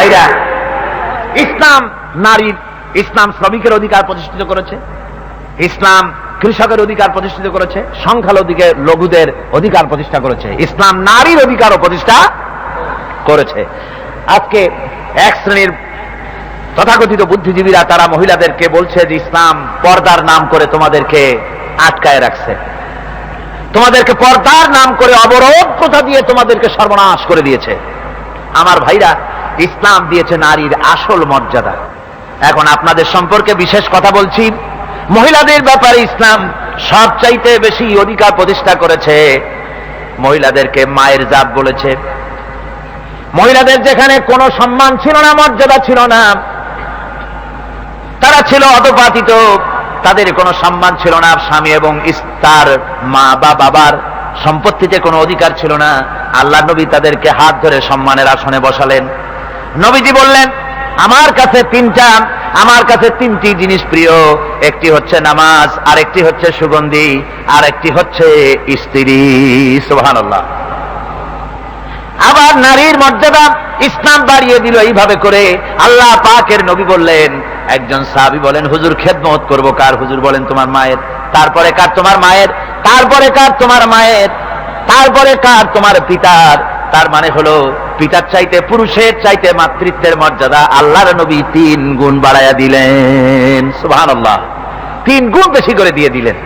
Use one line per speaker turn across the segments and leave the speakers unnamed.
ভাইরা, ইসলাম নারীর, ইসলাম শ্রমিকের অধিকার প্রতিষ্ঠিত করেছে, ইসলাম কৃষকের অধিকার প্রতিষ্ঠিত করেছে সংখ্যালঘুকে লঘুদের অধিকার প্রতিষ্ঠা করেছে, ইসলাম নারীর অধিকারও প্রতিষ্ঠা করেছে। আজকে এক শ্রেণির তথাকথিত বুদ্ধিজীবীরা, তারা মহিলাদেরকে বলছে যে, ইসলাম পর্দার নাম করে তোমাদেরকে আটকায় রাখছে। তোমাদেরকে পর্দার নাম করে অবরোধ প্রথা দিয়ে তোমাদেরকে সর্বনাশ করে দিয়েছে। আমার ভাইরা ইসলাম দিয়েছে নারীর আসল মর্যাদা। এখন আপনাদের সম্পর্কে বিশেষ কথা বলছি। মহিলাদের ব্যাপারে ইসলাম সবচাইতে বেশি অধিকার প্রতিষ্ঠা করেছে, মহিলাদেরকে মায়ের জাত বলেছে। মহিলাদের যেখানে কোনো সম্মান ছিল না, মর্যাদা ছিল না, তারা ছিল অধপাতিত, তাদের কোনো সম্মান ছিল না, স্বামী এবং তার মা বা বাবার সম্পত্তিতে কোনো অধিকার ছিল না। আল্লাহ নবী তাদেরকে হাত ধরে সম্মানের আসনে বসালেন। নবীজি বললেন, আমার কাছে তিনটা আমার কাছে তিনটি জিনিস প্রিয়। একটি হচ্ছে নামাজ আর একটি হচ্ছে সুগন্ধি আর একটি হচ্ছে স্ত্রী সুবহানাল্লাহ। আবার নারীর মর্যাদা ইসলাম বাড়িয়ে দিল এইভাবে করে আল্লাহ পাকের নবী বললেন, একজন সাহাবি বলেন, হুজুর, খেদমত করব কার? হুজুর বলেন, তোমার মায়ের। তারপরে কার? তোমার মায়ের। তারপরে কার? তোমার মায়ের। তারপরে কার? তোমার পিতার। তার মানে হলো পিতার চাইতে, পুরুষের চাইতে মাতৃত্বের মর্যাদা আল্লাহর নবী তিন গুণ বাড়াইয়া দিলেন। সুবহানাল্লাহ। তিন গুণ বেশি করে দিয়ে দিলেন।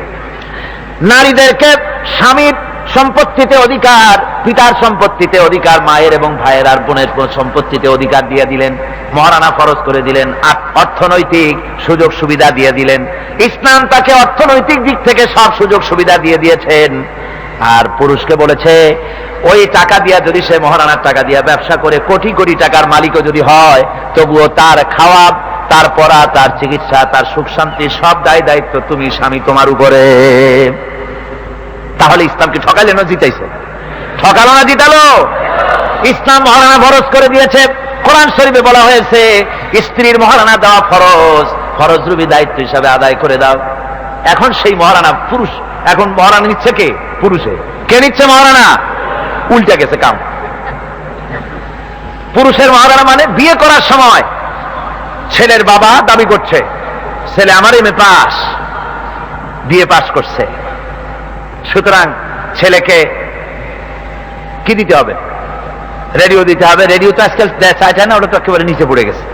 নারীদেরকে স্বামীর সম্পত্তিতে অধিকার, পিতার সম্পত্তিতে অধিকার, মায়ের এবং ভাইয়ের আর বোনের সম্পত্তিতে অধিকার দিয়ে দিলেন। মহারানা ফরজ করে দিলেন। অর্থনৈতিক সুযোগ সুবিধা দিয়ে দিলেন। ইসলাম তাকে অর্থনৈতিক দিক থেকে সব সুযোগ সুবিধা দিয়ে দিয়েছেন। আর পুরুষকে বলেছে, ওই টাকা দিয়া যদি সে মহারানার টাকা দিয়া ব্যবসা করে কোটি কোটি টাকার মালিকও যদি হয়, তবুও তার খাওয়া, তার পড়া, তার চিকিৎসা, তার সুখ শান্তি সব দায় দায়িত্ব তুমি, স্বামী, তোমার উপরে। তাহলে ইসলামকে ঠকালে না জিতাইছে? ঠকালো না জিতালো? ইসলাম মহারানা ফরজ করে দিয়েছে। কোরআন শরীফে বলা হয়েছে, স্ত্রীর মহারানা দেওয়া ফরজ ফরজ রুবি দায়িত্ব হিসাবে আদায় করে দাও। এখন সেই মহারানা পুরুষ, এখন মহারানা নিচ্ছে কে? পুরুষে। কে নিচ্ছে মহারানা? উল্টে গেছে কাম। পুরুষের মহারানা মানে বিয়ে করার সময় ছেলের বাবা দাবি করছে, ছেলে আমার এম পাস। বিয়ে পাস করছে। সুতরাং ছেলেকে কি দিতে হবে? রেডিও দিতে হবে। রেডিও তো আজকাল চাইছে না, ওটা তো একেবারে নিচে পড়ে গেছে।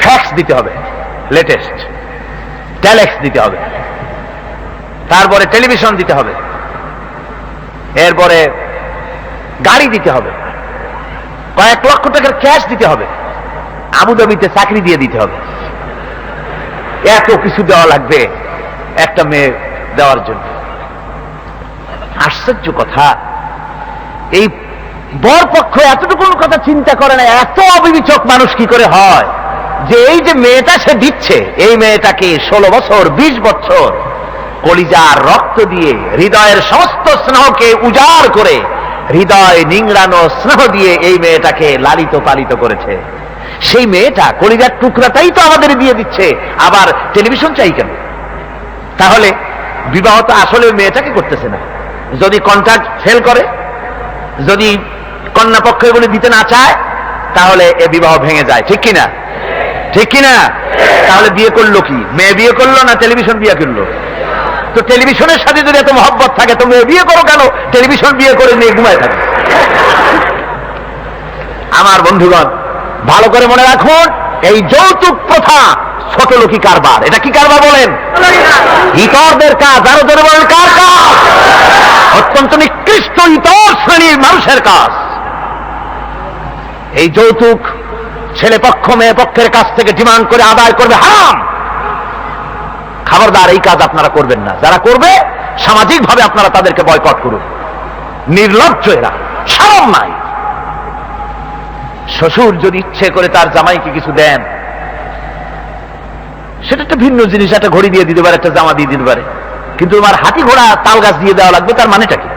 ফ্যাক্স দিতে হবে, লেটেস্ট। ট্যালেক্স দিতে হবে। তারপরে টেলিভিশন দিতে হবে। এরপরে গাড়ি দিতে হবে। কয়েক লক্ষ টাকার ক্যাশ দিতে হবে। আবুধাবিতে চাকরি দিয়ে দিতে হবে। এত কিছু দেওয়া লাগবে একটা মেয়ে দেওয়ার জন্য। আশ্চর্য কথা। এই বর পক্ষ এতটুকু কথা চিন্তা করে না, এত অবিবেচক মানুষ কি করে হয়? যে এই যে মেয়েটা সে দিচ্ছে, এই মেয়েটাকে ষোলো বছর ২০ বছর কলিজার রক্ত দিয়ে হৃদয়ের সমস্ত স্নেহকে উজাড় করে হৃদয় নিংড়ানো স্নেহ দিয়ে এই মেয়েটাকে লালিত পালিত করেছে। সেই মেয়েটা কলিজার টুকরাটাই তো আমাদের দিয়ে দিচ্ছে। আবার টেলিভিশন চাই কেন? তাহলে বিবাহ তো আসলে মেয়েটাকে করতেছে না। যদি কন্ট্রাক্ট ফেল করে, যদি কন্যা পক্ষ এগুলি দিতে না চায়, তাহলে এ বিবাহ ভেঙে যায়। ঠিক কিনা? ঠিক কিনা? তাহলে বিয়ে করল কি? মেয়ে বিয়ে করল না টেলিভিশন বিয়ে করল? তো টেলিভিশনের সাথে যদি এত মহব্বত থাকে তো মেয়ে বিয়ে করো কেন? টেলিভিশন বিয়ে করে নিয়ে ঘুমায় থাকে। আমার বন্ধুগণ, ভালো করে মনে রাখুন, এই যৌতুক প্রথা ছোট লোকি কারবার। এটা কি কারবার বলেন? ইতরদের কাজ? আরও ধরে বলেন, কার কাজ? অত্যন্ত নিকৃষ্ট ইতর শ্রেণির মানুষের কাজ। এই যৌতুক ছেলে পক্ষ, মেয়ে পক্ষের কাছ থেকে ডিমান্ড করে আদায় করবে হারাম। খবরদার, এই কাজ আপনারা করবেন না। যারা করবে, সামাজিকভাবে আপনারা তাদেরকে বয়কট করুন। নির্লজ্জ এরা, সারম নাই। শ্বশুর যদি ইচ্ছে করে তার জামাইকে কিছু দেন, সেটা একটা ভিন্ন জিনিস, একটা ঘড়ি দিয়ে দিতে পারে, একটা জামা দিয়ে দিতে পারে। কিন্তু তোমার হাতি ঘোড়া তাল গাছ দিয়ে দেওয়া লাগবে, তার মানেটা কি?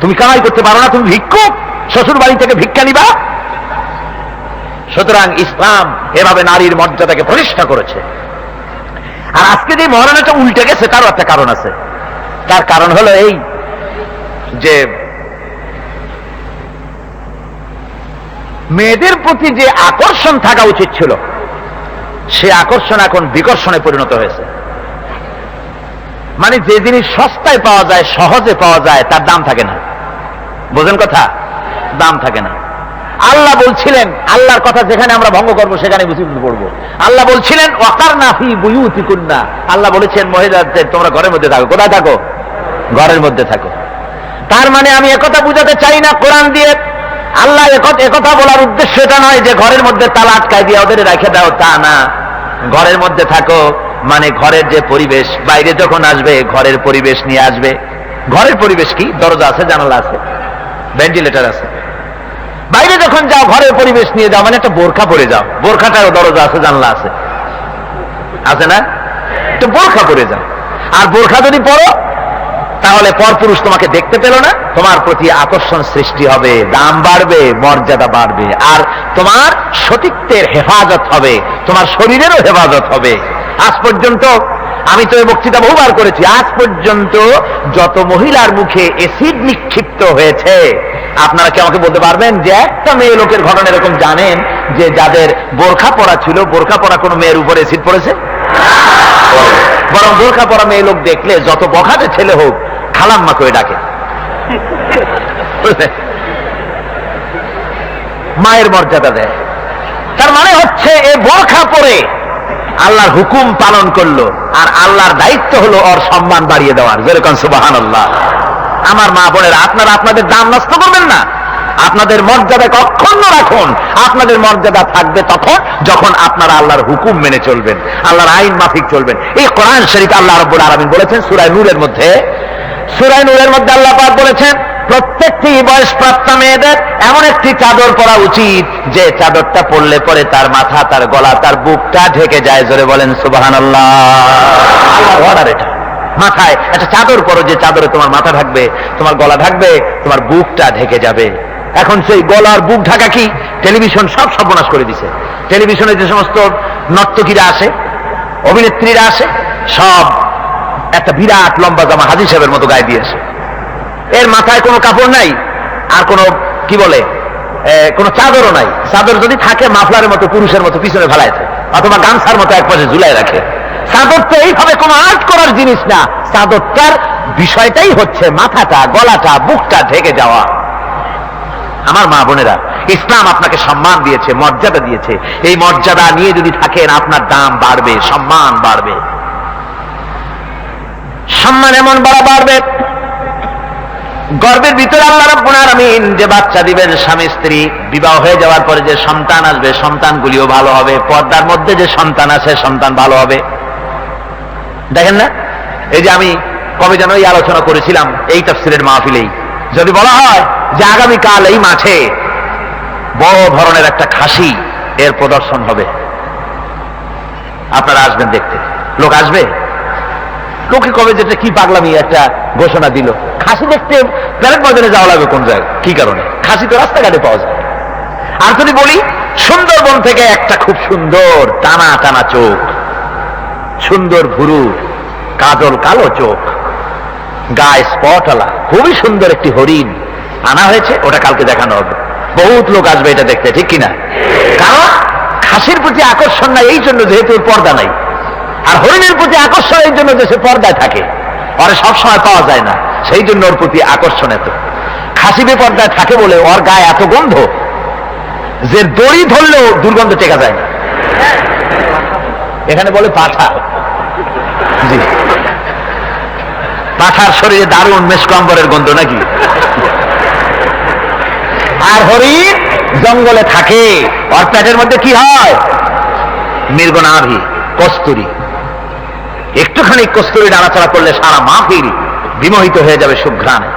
তুমি কামাই করতে পারো না, তুমি ভিক্ষুক, শ্বশুর বাড়ি থেকে ভিক্ষা নিবা। সুতরাং ইসলাম এভাবে নারীর মর্যাদাকে প্রতিষ্ঠা করেছে। আর আজকে যে মহারানাটা উল্টে গেছে, তারও একটা কারণ আছে। তার কারণ হলো এই যে মেয়েদের প্রতি যে আকর্ষণ থাকা উচিত ছিল, সে আকর্ষণ এখন বিকর্ষণে পরিণত হয়েছে। মানে যে জিনিস সস্তায় পাওয়া যায়, সহজে পাওয়া যায়, তার দাম থাকে না। বোঝেন কথা? দাম থাকে না। আল্লাহ বলছিলেন, আল্লাহর কথা যেখানে আমরা ভঙ্গ করব, সেখানে বুঝি পড়ব আল্লাহ বলছিলেন ওয়াকার নাফি বুয়ুতি কুন্না আল্লাহ বলেছেন, মহিলাদের, তোমরা ঘরের মধ্যে থাকো। কোথায় থাকো? ঘরের মধ্যে থাকো। তার মানে আমি একথা বুঝাতে চাই না কোরআন দিয়ে। আল্লাহ একথা বলার উদ্দেশ্য এটা নয় যে ঘরের মধ্যে তালা আটকায় দিয়ে ওদের রেখে দাও, তা না। ঘরের মধ্যে থাকো মানে ঘরের যে পরিবেশ, বাইরে যখন আসবে, ঘরের পরিবেশ নিয়ে আসবে। ঘরের পরিবেশ কি? দরজা আছে, জানালা আছে, ভেন্টিলেটর আছে। বাইরে যখন যাও, ঘরের পরিবেশ নিয়ে যাও মানে একটা বোরখা পরে যাও। বোরখাটারও দরজা আছে, জানলা আছে। আছে না? তো বোরখা পরে যাও। আর বোরখা যদি পরো, তাহলে পরপুরুষ তোমাকে দেখতে পেল না, তোমার প্রতি আকর্ষণ সৃষ্টি হবে, দাম বাড়বে, মর্যাদা বাড়বে, আর তোমার সতীত্বের হেফাজত হবে, তোমার শরীরেরও হেফাজত হবে। আজ পর্যন্ত আমি তো এই বক্তৃতা বহুবার করেছি, আজ পর্যন্ত যত মহিলার মুখে এসিড নিক্ষিপ্ত হয়েছে আপনারা কি আমাকে বলতে পারবেন যে একটা মেয়ে লোকের ঘটনা এরকম জানেন যে যাদের বোরখা পরা ছিল, বোরখা পরা কোনো মেয়ের উপরে এসিড পড়েছে? বরং বোরখা পরা মেয়ে লোক দেখলে যত বখাতে ছেলে হোক, খালাম্মা করে ডাকে। মায়ের মর্যাদা দেয়। তার মানে হচ্ছে এ বোরখা পরে আল্লাহর হুকুম পালন করল, আর আল্লাহর দায়িত্ব হলো ওর সম্মান বাড়িয়ে দেওয়ার। যেরকম সুবাহান আল্লাহ আমার মা বোনেরা, আপনারা আপনাদের দাম নষ্ট করবেন না। আপনাদের মর্যাদা অক্ষুণ্ণ রাখুন। আপনাদের মর্যাদা থাকবে তখন যখন আপনারা আল্লাহর হুকুম মেনে চলবেন, আল্লাহর আইন মাফিক চলবেন। এই কোরআন শরীফ আল্লাহ রব্বুল আলামিন বলেছেন সূরা নূরের মধ্যে। সূরা নূরের মধ্যে আল্লাহ পাক বলেছেন, প্রত্যেকটি বয়স প্রাপ্ত মেয়েদের এমন একটি চাদর পরা উচিত, যে চাদরটা পরলে পরে তার মাথা, তার গলা, তার বুকটা ঢেকে যায়। জোরে বলেন সুবাহান আল্লাহ এটা। মাথায় একটা চাদর পরো, যে চাদরে তোমার মাথা ঢাকবে, তোমার গলা ঢাকবে, তোমার বুকটা ঢেকে যাবে। এখন সেই গলার বুক ঢাকা কি? টেলিভিশন সব সর্বনাশ করে দিছে। টেলিভিশনে যে সমস্ত নর্তকীরা আসে, অভিনেত্রীরা আসে, সব একটা বিরাট লম্বা জামা হাজি সাহেবের মতো গায়ে দিয়েছে এর মাথায় কোনো কাপড় নাই, আর কোনো, কি বলে কোনো চাদরও নাই। চাদর যদি থাকে, মাফলারের মতো, পুরুষের মতো, পিছনে ফেলায় অথবা গামছার মতো এক পাশে ঝুলাই রাখে। চাদর তো এইভাবে কোনো আর্ট করার জিনিস না। চাদরটার বিষয়টাই হচ্ছে মাথাটা, গলাটা, বুকটা ঢেকে যাওয়া। আমার মা বোনেরা, ইসলাম আপনাকে সম্মান দিয়েছে, মর্যাদা দিয়েছে। এই মর্যাদা নিয়ে যদি থাকেন, আপনার দাম বাড়বে, সম্মান বাড়বে। সম্মান এমন বাড়া বাড়বে। গর্বের ভিতরে আল্লাহ রাব্বুল আলামিন যে বাচ্চা দিবেন, স্বামী, স্ত্রী, বিবাহ হয়ে যাওয়ার পরে যে সন্তান আসবে, সন্তানগুলিও ভালো হবে। পর্দার মধ্যে যে সন্তান আছে, সন্তান ভালো হবে। দেখেন না? এই যে আমি কবে যেন এই আলোচনা করেছিলাম এই তাফসিরের মাহফিলেই। যদি বলা হয় যে আগামীকাল এই মাঠে বড় ধরনের একটা খাসি এর প্রদর্শন হবে। আপনারা আসবেন দেখতে। লোক আসবে? লোকে কবে যেটা কি পাগলামি একটা ঘোষণা দিল। খাসি দেখতে প্যারেড ময়দানে যাওয়া লাগবে কোন জায়গায়? কি কারণে? খাসি তো রাস্তাঘাটে পাওয়া যায়। আর যদি বলি, সুন্দরবন থেকে একটা খুব সুন্দর টানা টানা চোখ সুন্দর ভুরু, কাজল কালো চোখ, গায়ে স্পটওয়ালা খুবই সুন্দর একটি হরিণ। আনা হয়েছে, ওটা কালকে দেখানো হবে। বহুত লোক আসবে এটা দেখতে, ঠিক কিনা? কারণ খাসির প্রতি আকর্ষণ নাই, এই জন্য যেহেতু পর্দা নাই। আর হরিণের প্রতি আকর্ষণ এই জন্য সে পর্দায় থাকে, ওরে সবসময় পাওয়া যায় না, সেই জন্য ওর প্রতি আকর্ষণ এত। খাসি বেপর্দায় থাকে বলে ওর গায়ে এত গন্ধ, যে দড়ি ধরলেও দুর্গন্ধ টেকা যায় না। এখানে বলে পাঠা পাঠার শরীরে দারুণ মেসকম্বরের গন্ধ নাকি? আর হরিণ জঙ্গলে থাকে। ওর পেটের মধ্যে কি হয়? মৃগনাভি, কস্তুরি। একটুখানি কস্তুরি নাড়াচাড়া করলে সারা মাহফিল বিমোহিত হয়ে যাবে সুঘ্রাণে।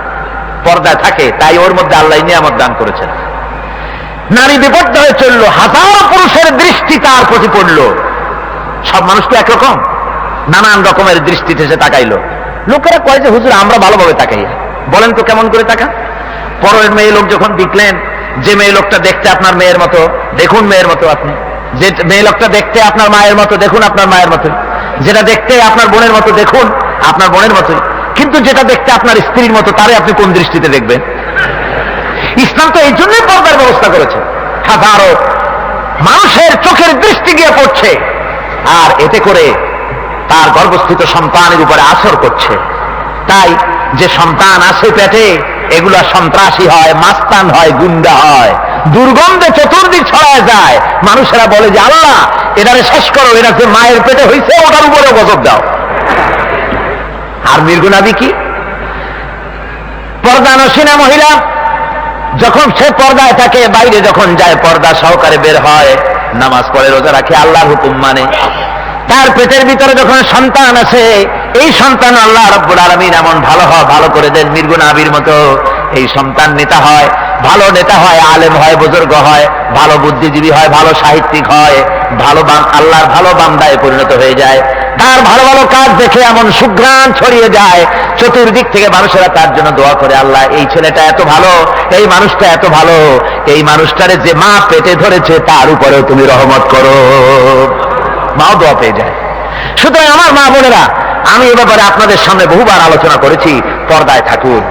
পর্দায় থাকে, তাই ওর মধ্যে আল্লাহ নিয়ামত দান করেছেন। নারী বিপর্য হয়ে চলল, হাজার পুরুষের দৃষ্টি তার প্রতি পড়ল। সব মানুষ তো একরকম? নানান রকমের দৃষ্টিতে সে তাকাইলো। লোকেরা কয় যে, হুজুর, আমরা ভালোভাবে তাকাই। বলেন তো কেমন করে তাকা? পরের মেয়ে লোক যখন দেখলেন, যে মেয়ে লোকটা দেখতে আপনার মেয়ের মতো, দেখুন মেয়ের মতো আপনি। যে মেয়ে লোকটা দেখতে আপনার মায়ের মতো, দেখুন আপনার মায়ের মতো। যেটা দেখতে আপনার বোনের মতো, দেখুন আপনার বোনের মতোই। কিন্তু যেটা দেখতে আপনার স্ত্রীর মতো, তারে আপনি কোন দৃষ্টিতে দেখবেন? ইসলাম তো এই জন্যই পর্দার ব্যবস্থা করেছে। হাজারো মানুষের চোখের দৃষ্টি গিয়ে পড়ছে। আর এতে করে তার গর্ভস্থিত সন্তানের উপরে আসর করছে। তাই যে সন্তান আসে পেটে, এগুলা সন্ত্রাসী হয়, মাস্তান হয়, গুন্ডা হয়। দুর্গন্ধে চতুর্দিক ছড়ায় যায়। মানুষেরা বলে যে, আল্লাহ, এটারে শেষ করো এটা যে মায়ের পেটে হয়েছে ওটার উপরে গজব দাও। আর মৃগুনাবি কি? পর্দানসীনা মহিলা, যখন সে পর্দায় থাকে, বাইরে যখন যায়, পর্দা সহকারে বের হয়। নামাজ পড়ে রোজা রাখে, আল্লাহর হুকুম মানে। তার পেটের ভিতরে যখন সন্তান আছে এই সন্তান আল্লাহ রব্বুল আলমিন এমন ভালো হয়, ভালো করে দেন নির্গুণ আবির মতো। এই সন্তান নেতা হয়, ভালো নেতা হয়, আলেম হয়, বুজুর্গ হয়, ভালো বুদ্ধিজীবী হয়, ভালো সাহিত্যিক হয়, ভালো আল্লাহর ভালো বান্দায় পরিণত হয়ে যায়। তার ভালো ভালো কাজ দেখে এমন সুঘ্রাণ ছড়িয়ে যায়। চতুর্দিক থেকে মানুষেরা তার জন্য দোয়া করে, আল্লাহ, এই ছেলেটা এত ভালো, এই মানুষটা এত ভালো, এই মানুষটারে যে মা পেটে ধরেছে, তার উপরেও তুমি রহমত করো। মাও দোয়া পেয়ে যায়। সুতরাং আমার মা বোনেরা, আমি এ ব্যাপারে আপনাদের সামনে বহুবার আলোচনা করেছি, পর্দায় থাকুন।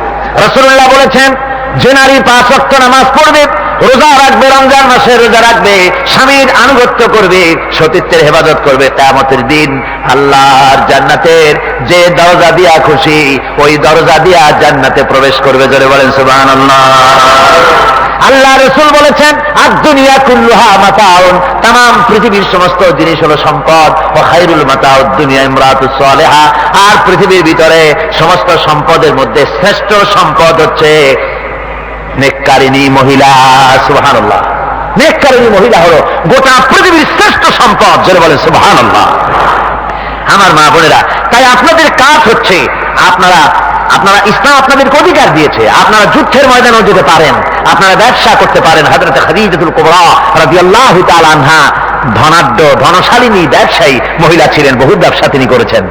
রসুল্লাহ বলেছেন, যে নারী পাঁচ ওয়াক্ত নামাজ পড়বে রোজা রাখবে, রমজান মাসে রোজা রাখবে, স্বামীর আনুগত্য করবে, সতীত্বের হেফাজত করবে তেমতের দিন। আল্লাহর জান্নাতের যে দরজা দিয়া খুশি, ওই দরজা দিয়া জান্নাতে প্রবেশ করবে, জোরে বলেন সুবাহ আল্লাহ রসুল বলেছেন আর দুনিয়া কুল্লুহা মাতাউন তাম পৃথিবীর সমস্ত জিনিস হলো সম্পদ ও খাইরুল মাতাউদ দুনিয়া ইমরাতু আর পৃথিবীর ভিতরে সমস্ত সম্পদের মধ্যে শ্রেষ্ঠ সম্পদ হচ্ছে নেককারিনী মহিলা, সুবহানাল্লাহ। নেককারিনী মহিলা হলো গোটা পৃথিবীর শ্রেষ্ঠ সম্পদ যেটা বলে সুবহানাল্লাহ। আমার মা বোনেরা, তাই আপনাদের কাজ হচ্ছে, আপনারা আপনারা ইসলাম আপনাদেরকে অধিকার দিয়েছে, আপনারা যুদ্ধের ময়দানেও যেতে পারেন, আপনারা ব্যবসা করতে পারেন, হযরত খাদিজাতুল কুবরা আনহা, ধনাঢ্য, ধনশালিনী, ব্যবসায়ী মহিলা ছিলেন, বহু ব্যবসা তিনি করেছেন।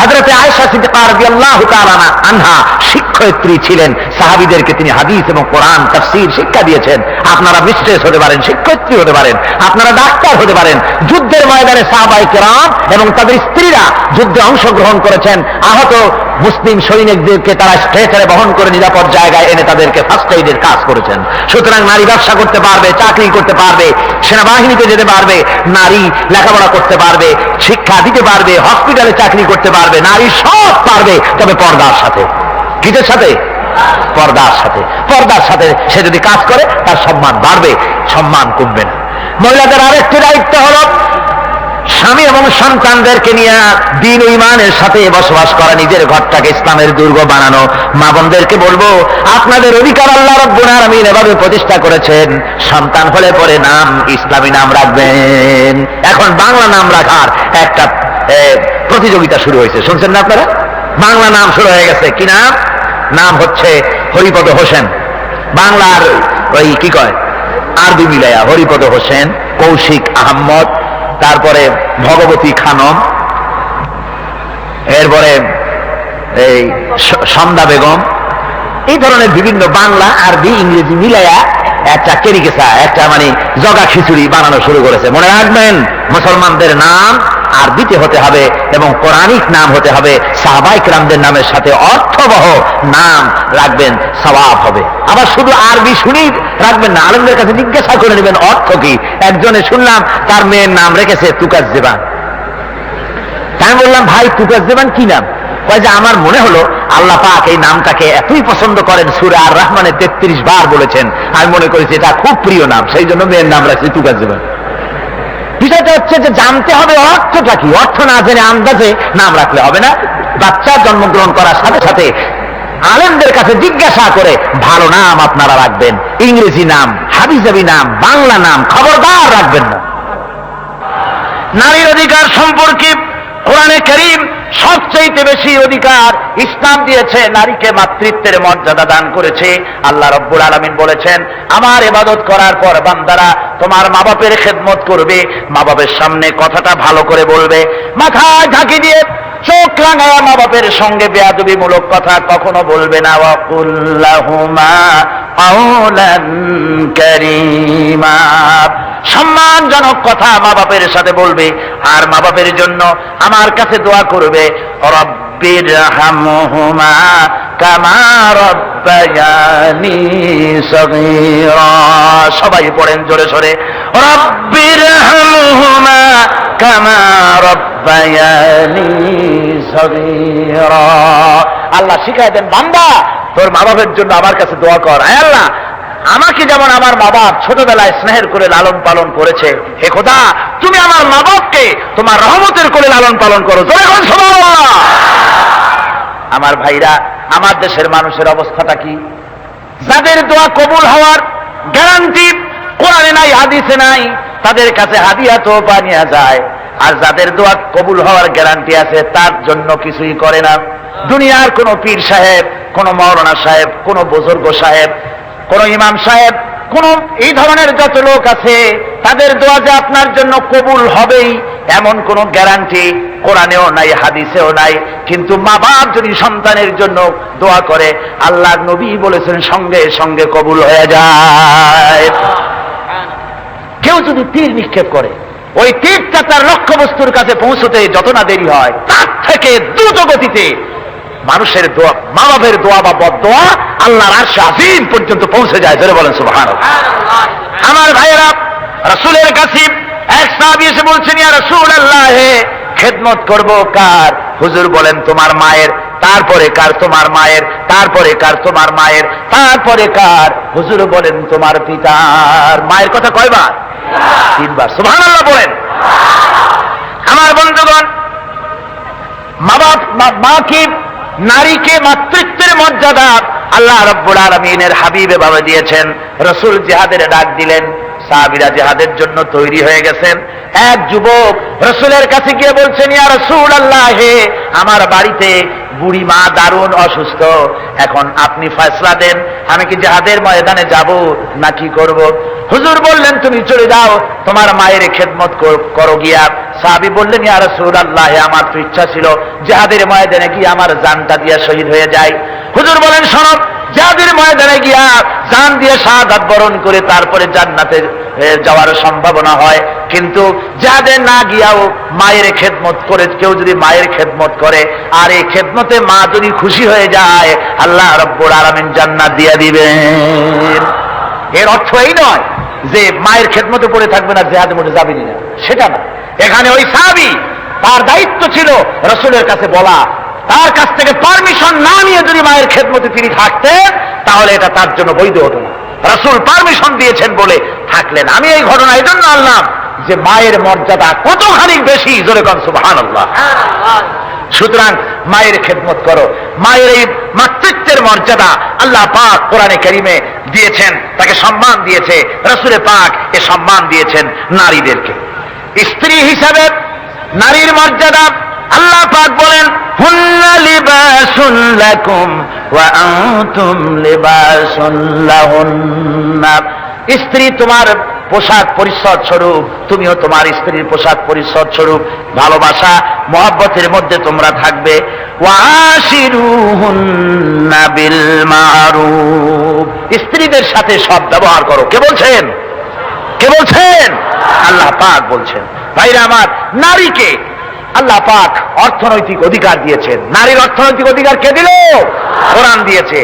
হযরত আয়সা রাদিয়াল্লাহু তাআলা আনহা শিক্ষয়িত্রী ছিলেন। সাহাবীদেরকে তিনি হাদিস এবং কোরআন, তাফসীর শিক্ষা দিয়েছেন। আপনারা মিস্ট্রেস হতে পারেন, শিক্ষয়িত্রী হতে পারেন, আপনারা ডাক্তার হতে পারেন। যুদ্ধের ময়দানে সাহাবাই কেরাম এবং তাদের স্ত্রীরা যুদ্ধে অংশগ্রহণ করেছেন। আহত মুসলিম সৈনিকদেরকে তারা স্ট্রেচারে বহন করে নিরাপদ জায়গায় এনে তাদেরকে ফার্স্ট এইডের কাজ করেছেন। সুতরাং নারী ব্যবসা করতে পারবে, চাকরি করতে পারবে, সেনাবাহিনীতে যেতে পারবে, নারী লেখাপড়া করতে পারবে, শিক্ষা দিতে পারবে হসপিটালে চাকরি করতে পারবে, নারী সব পারবে, তবে পর্দার সাথে। কিসের সাথে? পর্দার সাথে। পর্দার সাথে সে যদি কাজ করে, তার সম্মান বাড়বে, সম্মান কমবে না। মহিলাদের আরেকটি দায়িত্ব হলো স্বামী এবং সন্তানদেরকে নিয়ে দিন ইমানের সাথে বসবাস করা, নিজের ঘরটাকে ইসলামের দুর্গ বানানো। মা বোনদেরকে বলব, আপনাদের অধিকার আল্লাহ রব্বুল আলামিন এভাবে প্রতিষ্ঠা করেছেন। সন্তান হলে পরে নাম, ইসলামী নাম রাখবেন। এখন বাংলা নাম রাখার একটা প্রতিযোগিতা শুরু হয়েছে। শুনছেন না আপনারা? বাংলা নাম শুরু হয়ে গেছে। কি নাম? নাম হচ্ছে হরিপদ হোসেন। বাংলার ওই কি কয়? আরবি মিলাইয়া হরিপদ হোসেন, কৌশিক আহম্মদ তারপরে ভগবতী খানম, এরপরে এই সন্ধ্যা বেগম, এই ধরনের বিভিন্ন বাংলা, আরবি, ইংরেজি মিলাইয়া একটা কেরিকেসা একটা মানে জগা খিচুড়ি বানানো শুরু করেছে। মনে রাখবেন, মুসলমানদের নাম আরবিতে হতে হবে এবং কোরআনিক নাম হতে হবে সাহাবাইক রামদের নামের সাথে অর্থবহ নাম রাখবেন সবাব হবে। আবার শুধু আরবি শুনি রাখবেন না, আলমদের কাছে জিজ্ঞাসা করে নেবেন, অর্থ কি? একজনে শুনলাম, তার মেয়ের নাম রেখেছে তুকাজ তাই আমি বললাম, ভাই, তুকাজ জেবান কি নাম? যে, আমার মনে হলো আল্লাহ পাক এই নামটাকে এতই পছন্দ করেন, সুরে আর রহমানের তেত্রিশ বার বলেছেন। আমি মনে করেছি এটা খুব প্রিয় নাম, সেই জন্য মেয়ের নাম রাখছি তুকাজ জেবান। বিষয়টা হচ্ছে যে জানতে হবে অর্থটা কি? অর্থ না জেনে আন্দাজে নাম রাখলে হবে না। বাচ্চা জন্মগ্রহণ করার সাথে সাথে আলেমদের কাছে জিজ্ঞাসা করে, ভালো নাম আপনারা রাখবেন, ইংরেজি নাম, হাবিজাবি নাম, বাংলা নাম, খবরদার রাখবেন না। নারীর অধিকার সম্পর্কে কোরআনে করিম সবচাইতে বেশি অধিকার ইসলাম দিয়েছে, নারীকে মাতৃত্বের মর্যাদা দান করেছে। আল্লাহ রব্বুল আলমিন বলেছেন, আমার এবাদত করার পর বান্দারা তোমার মা বাপের খেদমত করবে মা বাপের সামনে কথাটা ভালো করে বলবে, মাথায় ঢাকি দিয়ে চোখ রাঙায়া মা বাপের সঙ্গে বেয়াদবি মূলক কথা কখনো বলবে না। সম্মানজনক কথা মা বাপের সাথে বলবে। আর মা বাপের জন্য আমার কাছে দোয়া করবে। রব্বি রব্বির হামহুমা কামা রব্বায়ানি সগীরা। সবাই পড়েন জোরে সরে। রব্বির হামহুমা আল্লাহ শিখায় দেন, বান্দা, তোর মা বাবার জন্য আমার কাছে দোয়া কর। আয় আল্লাহ, আমাকে যেমন আমার মা বাপ ছোটবেলায় স্নেহের করে লালন পালন করেছে, হে খোদা, তুমি আমার মা বাপকে তোমার রহমতের করে লালন পালন করো। আমার ভাইরা, আমার দেশের মানুষের অবস্থাটা কি? যাদের দোয়া কবুল হওয়ার গ্যারান্টি কোরআনে নাই, হাদিসে নাই তাদের কাছে হাদিয়া তো বানিয়ে যায়। আর যাদের দোয়া কবুল হওয়ার গ্যারান্টি আছে, তার জন্য কিছুই করে না। দুনিয়ার কোন পীর সাহেব, কোন মৌলানা সাহেব, কোন বুজুর্গ সাহেব, কোন ইমাম সাহেব, কোন এই ধরনের যত লোক আছে, তাদের দোয়া যে আপনার জন্য কবুল হবেই, এমন কোন গ্যারান্টি কোরআনেও নাই, হাদিসেও নাই। কিন্তু মা বাপ যদি সন্তানের জন্য দোয়া করে, আল্লাহ নবী বলেছেন, সঙ্গে সঙ্গে কবুল হয়ে যায়। কেউ যদি তীর নিক্ষেপ করে ওই তীরটা তার লক্ষ্যবস্তুর কাছে পৌঁছতে যত না দেরি হয় তার থেকে দ্রুত গতিতে মানুষের দোয়া মা বাপের দোয়া বা বদ দোয়া আল্লাহর আরশে আজিম পর্যন্ত পৌঁছে যায়। ধরে বলেন সুবহান আমার ভাইয়েরা রসুলের কাছে এক সাহাবী এসে বলছেন ইয়া রসুল আল্লাহ খেদমত করব কার? হুজুর বলেন তোমার মায়ের তারপরে কার তোমার মায়ের, তারপরে কার তোমার মায়ের, তারপরে কার? হুজুর বলেন, তোমার পিতার। মায়ের কথা কয়বার? তিনবার। সুবহানাল্লাহ বলেন। আমার বন্ধুগণ মা বাপ মাকে, নারীকে মাতৃত্বের মর্যাদা আল্লাহ রব্বুল আলমিনের হাবিবে বাবা দিয়েছেন। রসুল জেহাদের ডাক দিলেন। সাহাবিরা জেহাদের জন্য তৈরি হয়ে গেছেন। এক যুবক রসুলের কাছে গিয়ে বলছেন, ইয়া রসুল আল্লাহ হে আমার বাড়িতে বুড়ি মা দারুণ অসুস্থ। এখন আপনি ফয়সলা দেন, আমি কি জেহাদের ময়দানে যাব না কি করব? হুজুর বললেন, তুমি চলে যাও, তোমার মায়ের খেদমত কর- গিয়া। সাহাবি বললেন, ইয়া রাসূল আল্লাহ আমার তো ইচ্ছা ছিল জেহাদের ময়দানে গিয়ে আমার জানটা দিয়া শহীদ হয়ে যায়। হুজুর বলেন, শোনো জাহাদের ময়দানে গিয়া জান দিয়ে শাহাদাত বরণ করে তারপরে জান্নাতে যাওয়ার সম্ভাবনা হয়। কিন্তু যাদের না গিয়াও মায়ের খেদমত করে, কেউ যদি মায়ের খেদমত করে, আর এই খেদমতে মা যদি খুশি হয়ে যায়, আল্লাহ রব্বুল আলামিন জান্নাত দিয়ে দিবেন। এর অর্থ এই নয় যে মায়ের খেদমতে পড়ে থাকবে না জেহাদের মধ্যে যাবেনি না। সেটা না। এখানে ওই সাহাবি, তার দায়িত্ব ছিল রসুলের কাছে বলা। তার কাছ থেকে পারমিশন না নিয়ে যদি মায়ের খেদমতে তিনি থাকতেন, তাহলে এটা তার জন্য বৈধ হতো না রসুল পারমিশন দিয়েছেন বলে থাকলেন। আমি এই ঘটনা এই জন্য আনলাম যে মায়ের মর্যাদা কতখানি বেশি, জোরে কন সুতরাং মায়ের খেদমত করো। মায়ের এই মাতৃত্বের মর্যাদা আল্লাহ পাক কোরআনে করিমে দিয়েছেন, তাকে সম্মান দিয়েছে, রসুলে পাক এ সম্মান দিয়েছেন নারীদেরকে। স্ত্রী হিসাবে নারীর মর্যাদা আল্লাহ পাক বলেন, হুন্না লিবাসুন লাকুম ওয়া আনতুম লিবাসুন লাহুন্না। স্ত্রী তোমার পোশাক পরিচ্ছদ স্বরূপ, তুমিও তোমার স্ত্রীর পোশাক পরিচ্ছদ স্বরূপ, ভালোবাসা, মহব্বতের মধ্যে তোমরা থাকবে। স্ত্রীদের সাথে সব ব্যবহার করো। কে বলছেন? কে বলছেন? আল্লাহ পাক বলছেন। ভাইরা আমার, নারীকে আল্লাহ পাক অর্থনৈতিক অধিকার দিয়েছেন। নারীর অর্থনৈতিক অধিকার কে দিল? কোরআন দিয়েছে।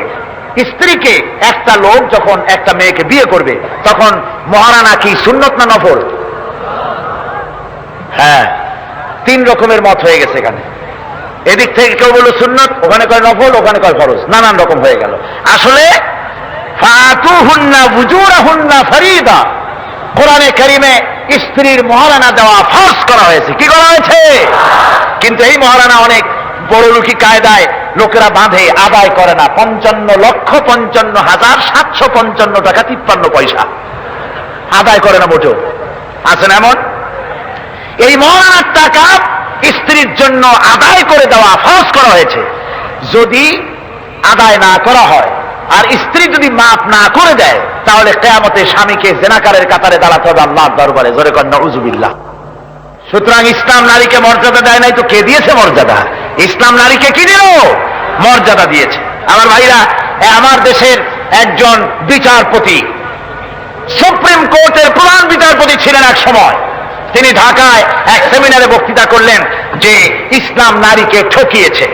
স্ত্রীকে একটা লোক যখন একটা মেয়েকে বিয়ে করবে, তখন মহারানা কি সুন্নত না নফল? হ্যাঁ তিন রকমের মত হয়ে গেছে এখানে। এদিক থেকে কেউ বলল সুন্নত, ওখানে কয় নফল, ওখানে কয় ফরজ, নানান রকম হয়ে গেল। আসলে ফাতু হুন্না বুজুরা হুন্না ফরিদা। কোরআনে করিমে স্ত্রীর মহারানা দেওয়া ফর্স করা হয়েছে। কি করা হয়েছে? কিন্তু এই মহারানা অনেক বড়লুকি কায়দায় লোকেরা বাঁধে, আদায় করে না। পঞ্চান্ন লক্ষ পঞ্চান্ন হাজার সাতশো পঞ্চান্ন টাকা তিপ্পান্ন পয়সা। আদায় করে না মোটেও। আছেন এমন? এই মহারানার টাকা স্ত্রীর জন্য আদায় করে দেওয়া ফরজ করা হয়েছে। যদি আদায় না করা হয় আর স্ত্রী যদি মাপ না করে দেয়, তাহলে কেয়ামতে স্বামীকে জেনাকারের কাতারে দাঁড়াতে হবে আল্লাহর দরবারে। জোরে কন্যা উজুবিল্লাহ সুতরাং ইসলাম নারীকে মর্যাদা দেয় নাই তো কে দিয়েছে মর্যাদা? ইসলাম নারীকে কি দিল? মর্যাদা দিয়েছে। আমার ভাইরা আমার দেশের একজন বিচারপতি, সুপ্রিম কোর্টের প্রধান বিচারপতি ছিলেন এক সময়। তিনি ঢাকায় এক সেমিনারে বক্তৃতা করলেন যে ইসলাম নারীকে ঠকিয়েছে।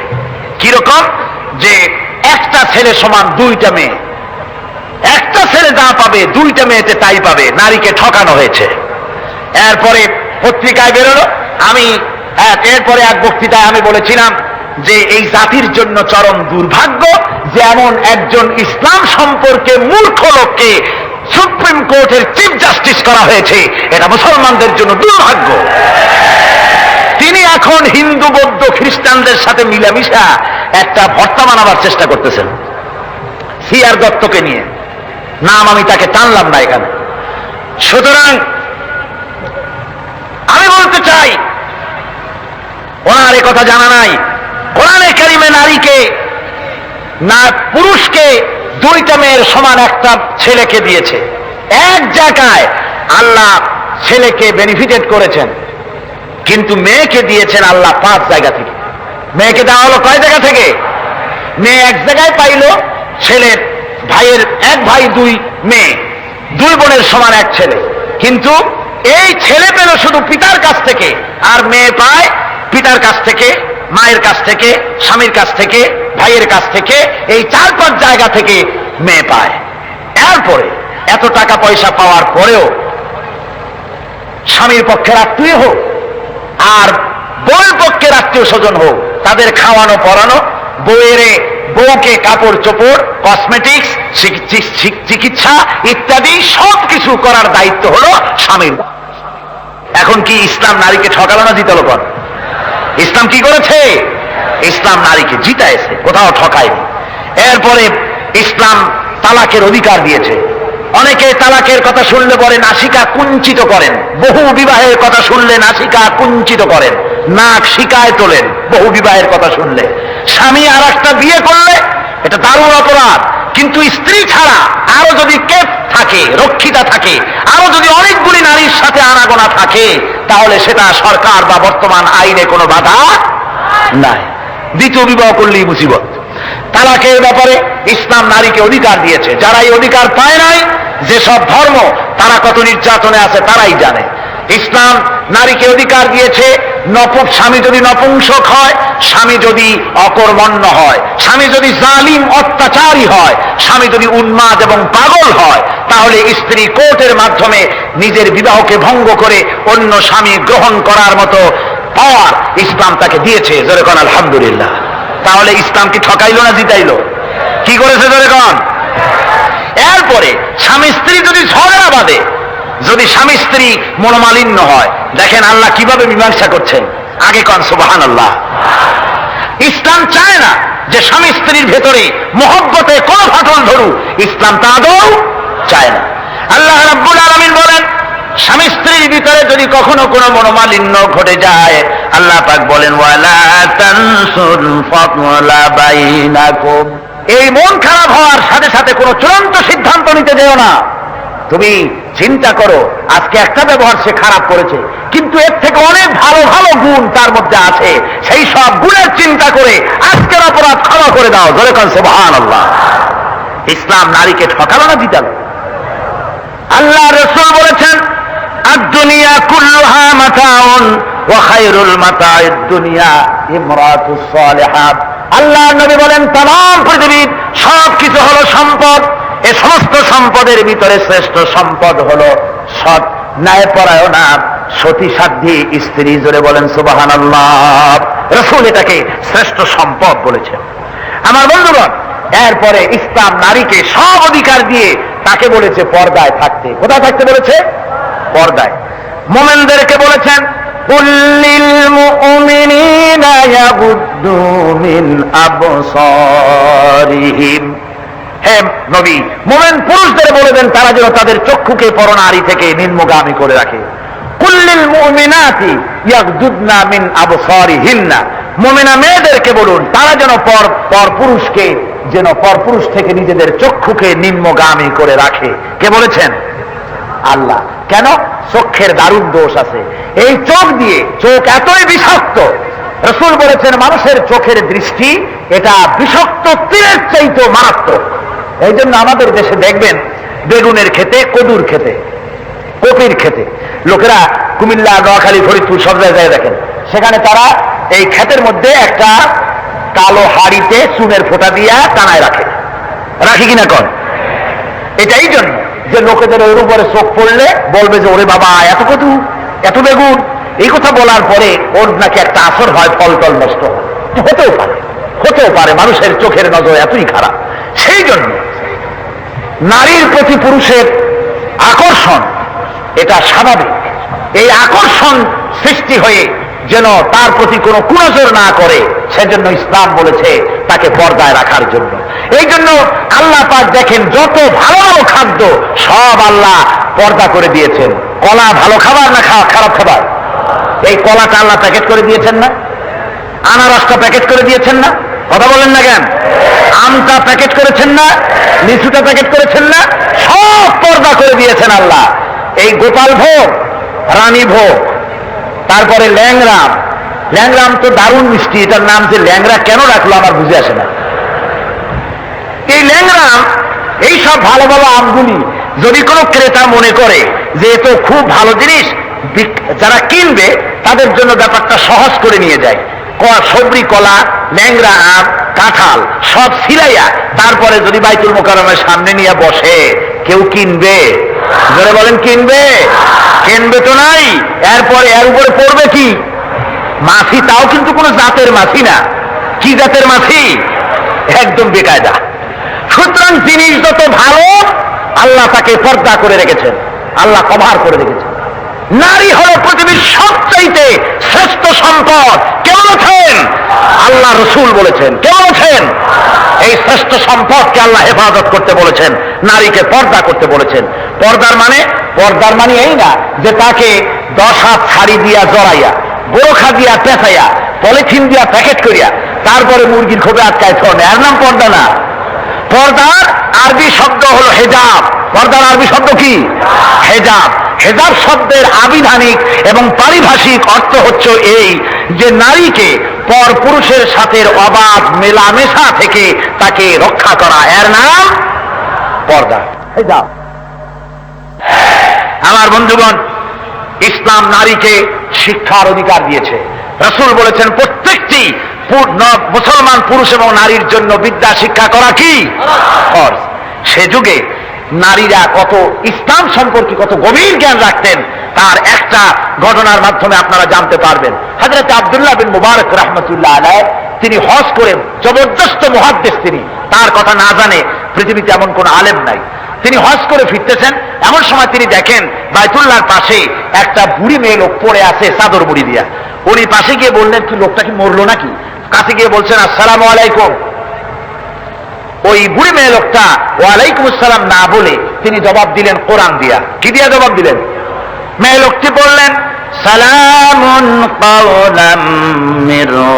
কীরকম? যে একটা ছেলে সমান দুইটা মেয়ে। একটা ছেলে যা পাবে, দুইটা মেয়েতে তাই পাবে, নারীকে ঠকানো হয়েছে। এরপরে পত্রিকায় বেরোলো, আমি এরপরে এক বক্তৃতায় আমি বলেছিলাম যে এই জাতির জন্য চরম দুর্ভাগ্য যে এমন একজন ইসলাম সম্পর্কে মূর্খ লোককে সুপ্রিম কোর্টের চিফ জাস্টিস করা হয়েছে। এটা মুসলমানদের জন্য দুর্ভাগ্য। তিনি এখন হিন্দু, বৌদ্ধ, খ্রিস্টানদের সাথে মিলামিশা। একটা ভর্তা বানাবার চেষ্টা করতেছেন। সিআর দত্তকে নিয়ে। নাম আমি তাকে টানলাম না এখানে। সুতরাং আমি বলতে চাই, ওনার কথা জানা নাই। কোরআনে কারিমে নারীকে, না পুরুষকে, দুইটা মেয়ের সমান একটা ছেলেকে দিয়েছে। এক জায়গায় আল্লাহ ছেলেকে বেনিফিটেড করেছেন, কিন্তু মেয়েকে দিয়েছেন আল্লাহ পাঁচ জায়গা থেকে। মেয়েকে দেওয়া হলো কয় জায়গা থেকে? মেয়ে এক জায়গায় পাইল, ছেলের ভাইয়ের এক ভাই, দুই মেয়ে। দুই বোনের সমান এক ছেলে। কিন্তু এই ছেলে পেল শুধু পিতার কাছ থেকে, আর মেয়ে পায় পিতার কাছ থেকে, মায়ের কাছ থেকে, স্বামীর কাছ থেকে, ভাইয়ের কাছ থেকে, এই চার পাঁচ জায়গা থেকে মেয়ে পায়। এরপরে এত টাকা পয়সা পাওয়ার পরেও স্বামীর পক্ষের আত্মীয় হোক, আর পক্ষের আত্মীয় স্বজন হোক, তাদের খাওয়ানো পরানো বউয়ের বউকে কাপড় চোপড় কসমেটিক্স চিকিৎসা ইত্যাদি সব কিছু করার দায়িত্ব হলো স্বামীর। এখন কি ইসলাম নারীকে ঠকালো না জিতালো কর ইসলাম কি করেছে? ইসলাম নারীকে জিতাইছে কোথাও ঠকায়নি। এরপরে ইসলাম তালাকের অধিকার দিয়েছে। অনেকে তালাকের কথা শুনলে পরে নাসিকা কুঞ্চিত করেন, বহু বিবাহের কথা শুনলে নাসিকা কুঞ্চিত করেন। নাক শিকায় তোলেন, বহু বিবাহের কথা শুনলে। স্বামী আর একটা বিয়ে করলে, এটা দারুণ অপরাধ। কিন্তু স্ত্রী ছাড়া আরও যদি কেপ থাকে, রক্ষিতা থাকে, আরও যদি অনেকগুলি নারীর সাথে আনাগোনা থাকে, তাহলে সেটা সরকার বা বর্তমান আইনে কোনো বাধা নাই। দ্বিতীয় বিবাহ করলেই মুসিবত। তালাকের ব্যাপারে ইসলাম নারীকে অধিকার দিয়েছে। যারা এই অধিকার পায় নাই, যেসব ধর্ম, তারা কত নির্যাতনে আছে তারাই জানে। ইসলাম নারীকে অধিকার দিয়েছে নপুক স্বামী যদি নপুংসক হয়, স্বামী যদি অকর্মণ্য হয়, স্বামী যদি জালিম, অত্যাচারী হয়, স্বামী যদি উন্মাদ এবং পাগল হয়, তাহলে স্ত্রী কোর্টের মাধ্যমে নিজের বিবাহকে ভঙ্গ করে অন্য স্বামী গ্রহণ করার মতো পাওয়ার ইসলাম তাকে দিয়েছে যেরকম আলহামদুলিল্লাহ। তাহলে ইসলাম কি ঠকাইলো না জিতাইলো? কি করেছে যেরকম এরপরে স্বামী স্ত্রী যদি ঝগড়া বাঁধে যদি স্বামী স্ত্রী মনোমালিন্য হয়, দেখেন আল্লাহ কীভাবে মীমাংসা করছেন। আগে কন সুবাহান আল্লাহ ইসলাম চায় না যে স্বামী স্ত্রীর ভেতরে মহব্বতে কোন ফাটল ধরু ইসলাম তা আদৌ চায় না। আল্লাহ রাব্বুল আলামিন বলেন, স্বামী স্ত্রীর ভিতরে যদি কখনো কোনো মনোমালিন্য ঘটে যায়, আল্লাহ পাক বলেন, ওয়ালা এই মন খারাপ হওয়ার সাথে সাথে কোনো চূড়ান্ত সিদ্ধান্ত নিতে যেও না। তুমি চিন্তা করো, আজকে একটা ব্যবহার সে খারাপ করেছে, কিন্তু এর থেকে অনেক ভালো ভালো গুণ তার মধ্যে আছে। সেই সব গুণের চিন্তা করে আজকের অপরাধ ক্ষমা করে দাও ধরে কন মহান আল্লাহ ইসলাম নারীকে ঠকালো না জিতালো আল্লাহ রসুল বলেছেন আর দুনিয়া কুল্লুহা মাথাউন ওয়াখাইরুল মাতা দুনিয়া ইমরাতু আল্লাহ নবী বলেন তাম পৃথিবীর সব কিছু হলো সম্পদ। এ সমস্ত সম্পদের ভিতরে শ্রেষ্ঠ সম্পদ হল সৎ ন্যায়পরায়ণা সতী সাধ্যী স্ত্রী জোরে বলেন, সুবহানাল্লাহ। রসুল এটাকে শ্রেষ্ঠ সম্পদ বলেছেন। আমার বন্ধুগণ, এরপরে ইসলাম নারীকে সব অধিকার দিয়ে তাকে বলেছে পর্দায় থাকতে। কোথায় থাকতে বলেছে? পর্দায়। মোমেনদেরকে বলেছেন قل হে নবী, মোমেন পুরুষদের বলে দেন, তারা যেন তাদের চক্ষুকে পরনারী থেকে নিম্নগামী করে রাখে। কুল্লিল মুমিনাতি ইয়াগদুদনা মিন আবসারিহিন্না। মুমিনা মেয়েদেরকে বলুন, তারা যেন পর পর পুরুষকে, যেন পর পুরুষ থেকে নিজেদের চক্ষুকে নিম্নগামী করে রাখে। কে বলেছেন? আল্লাহ। কেন? চোখের দারুণ দোষ আছে। এই চোখ দিয়ে, চোখ এতই বিষাক্ত। রসুল বলেছেন, মানুষের চোখের দৃষ্টি, এটা বিষাক্ত তীরের চাইতে মারাত্মক। এই জন্য আমাদের দেশে দেখবেন বেগুনের খেতে কদুর খেতে কপির খেতে লোকেরা কুমিল্লা, নোয়াখালী, ফরিদপুর সব জায়গায় দেখেন। সেখানে তারা এই ক্ষেতের মধ্যে একটা কালো হাড়িতে চুনের ফোঁটা দিয়া টানায় রাখে। রাখি কিনা কন? এটাই জন্য যে লোকেদের ওর উপরে চোখ পড়লে বলবে যে, ওরে বাবা, এত কদু, এত বেগুন। এই কথা বলার পরে ওর নাকি একটা আসর হয়, ফল টল নষ্ট। হতেও পারে হতেও পারে। মানুষের চোখের নজর এতই খারাপ। সেই জন্য নারীর প্রতি পুরুষের আকর্ষণ, এটা স্বাভাবিক। এই আকর্ষণ সৃষ্টি হয়ে যেন তার প্রতি কোনো কুনজর না করে, সেজন্য ইসলাম বলেছে তাকে পর্দায় রাখার জন্য। এই জন্য আল্লাহ পাক দেখেন, যত ভালো ভালো খাদ্য সব আল্লাহ পর্দা করে দিয়েছেন। কলা ভালো খাবার না খারাপ খাবার? এই কলাটা আল্লাহ প্যাকেট করে দিয়েছেন না? আনারসটা প্যাকেট করে দিয়েছেন না? কথা বলেন না কেন? আমটা প্যাকেট করেছেন না, লিচুটা প্যাকেট করেছেন না, সব পর্দা করে দিয়েছেন আল্লাহ। এই গোপাল ভোগ, রানী ভোগ, তারপরে ল্যাংরাম ল্যাংরাম তো দারুণ মিষ্টি, এটার নাম যে ল্যাংরা কেন রাখল আমার বুঝে আসে না। এই ল্যাংরাম এই সব ভালো ভালো আমগুলি যদি কোনো ক্রেতা মনে করে যে এ তো খুব ভালো জিনিস যারা কিনবে, তাদের জন্য ব্যাপারটা সহজ করে নিয়ে যায়। সবরি কলা ল্যাংরা আম কাঁঠাল, সব সিলাইয়া তারপরে যদি বাইতুল মোকারমের সামনে নিয়ে বসে, কেউ কিনবে? ধরে বলেন, কিনবে? কিনবে তো নাই, এরপরে এর উপরে পড়বে কি? মাছি, তাও কিন্তু কোনো জাতের মাছি না। কি জাতের মাছি? একদম বেকায়দা। সুতরাং জিনিস যত ভালো, আল্লাহ তাকে পর্দা করে রেখেছেন। আল্লাহ কভার করে রেখেছেন। নারী হল পৃথিবীর সবচাইতে শ্রেষ্ঠ সম্পদ। আছেন? আল্লাহ রসুল বলেছেন, কেমন আছেন? এই শ্রেষ্ঠ সম্পদকে আল্লাহ হেফাজত করতে বলেছেন, নারীকে পর্দা করতে বলেছেন। পর্দার মানে পর্দার মানে এই না যে তাকে দশ হাত ছাড়ি দিয়া জড়াইয়া বোরখা দিয়া পেঁচাইয়া, পলিথিন দিয়া প্যাকেট করিয়া, তারপরে মুরগির খোপে আটকায় থন এর নাম পর্দা না। পর্দার আরবি শব্দ হলো হেজাব। পর্দার আরবি শব্দ কি? হেজাব। হেজাব শব্দের আবিধানিক এবং পারিভাষিক অর্থ হচ্ছে এই যে নারীকে পর পুরুষের সাথে অবাধ মেলামেশা থেকে তাকে রক্ষা করা। এর নাম পর্দা। আমার বন্ধুগণ, ইসলাম নারীকে শিক্ষার অধিকার দিয়েছে। রসুল বলেছেন, প্রত্যেকটি মুসলমান পুরুষ এবং নারীর জন্য বিদ্যা শিক্ষা করা কি। সে যুগে নারীরা কত ইসলাম সম্পর্কে কত গভীর জ্ঞান রাখতেন, তার একটা ঘটনার মাধ্যমে আপনারা জানতে পারবেন। হাজরত আব্দুল্লাহ বিন মুবারক রহমতুল্লাহ আলাহ তিনি হজ করে জবরদস্ত মহাদ্দেশ তিনি। তার কথা না জানে পৃথিবীতে এমন কোন আলেম নাই। তিনি হজ করে ফিরতেছেন, এমন সময় তিনি দেখেন বাইতুল্লাহর পাশে একটা বুড়ি মেয়ে লোক পড়ে আছে চাদর বুড়ি দিয়া। উনি পাশে গিয়ে বললেন, কি লোকটা কি মরলো নাকি? কাছে গিয়ে বলছেন, আসসালাম আলাইকুম। ওই বুড়ি মেয়ে লোকটা, ওয়ালাইকুম আসসালাম না বলে তিনি জবাব দিলেন, কোরআন দিয়া। কি দিয়া জবাব দিলেন? মেয়ে লোকটি বললেন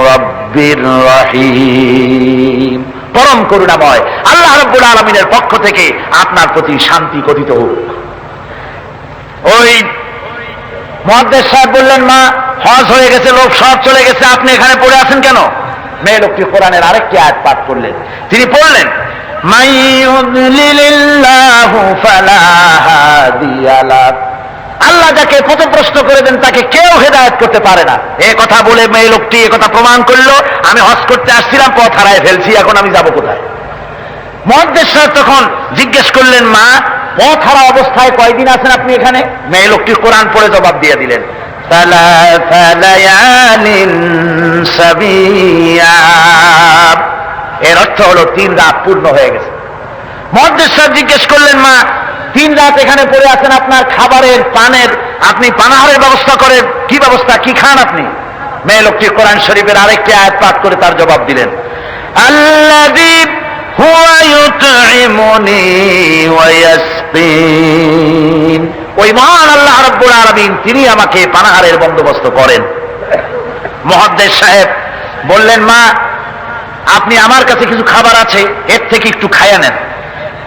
রাব্বির রহিম। পরম করুণাময়, আল্লাহ রাব্বুল আলামিনের পক্ষ থেকে আপনার প্রতি শান্তি কথিত হোক। ওই মহাদ্দেশ সাহেব বললেন, মা, হজ হয়ে গেছে, লোক সব চলে গেছে, আপনি এখানে পড়ে আছেন কেন? মেয়ে লোকটি কোরআনের আরেকটি আয়াত পাঠ করলেন। তিনি পড়লেন আল্লাহ যাকে পথপ্রশ্ন করে দেন, তাকে কেউ হেদায়ত করতে পারে না। এ কথা বলে মেয়ে লোকটি এ কথা প্রমাণ করল, আমি হজ করতে আসছিলাম, পথ হারায় ফেলছি, এখন আমি যাব কোথায়? মহাদ্দেশ সাহেব তখন জিজ্ঞেস করলেন, মা, পথ হারা অবস্থায় কয়দিন আছেন আপনি এখানে? মেয়ে লোকটি কোরআন পড়ে জবাব দিয়ে দিলেন ثلاث ليال سبيا এর অর্থ হলো তিন রাত পূর্ণ হয়ে গেছে মহাদ্দেশ সাহেব জিজ্ঞেস করলেন মা তিন রাত এখানে পড়ে আছেন আপনার খাবারের পানের আপনি পানাহারের ব্যবস্থা করেন কি ব্যবস্থা কি খান আপনি মেয়ে লোকটি কোরআন শরীফের আরেকটি আয়াত পাঠ করে তার জবাব দিলেন আল্লাযী হুয়া ইউতঈমুনি ওয়া ইয়াসকিন ওই মহান আল্লাহ রাব্বুল আলামিন তিনি আমাকে পানাহারের বন্দোবস্ত করেন। মহাদ্দেশ সাহেব বললেন, মা, আপনি আমার কাছে কিছু খাবার আছে, এর থেকে একটু খাইয়া নেন।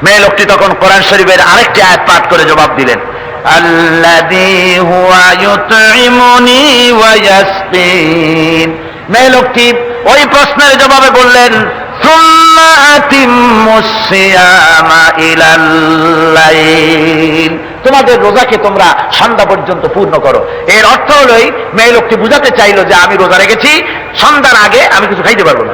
মেয়ে লোকটি তখন কোরআন শরীফের আরেকটি আয়াত পাঠ করে জবাব দিলেন মেয়ে লোকটি ওই প্রশ্নের জবাবে বললেন লাইল। তোমাদের রোজাকে তোমরা সন্ধ্যা পর্যন্ত পূর্ণ করো। এর অর্থ হলোই মেয়ে লোকটি বুঝাতে চাইল যে আমি রোজা রেখেছি, সন্ধ্যার আগে আমি কিছু খাইতে পারব না।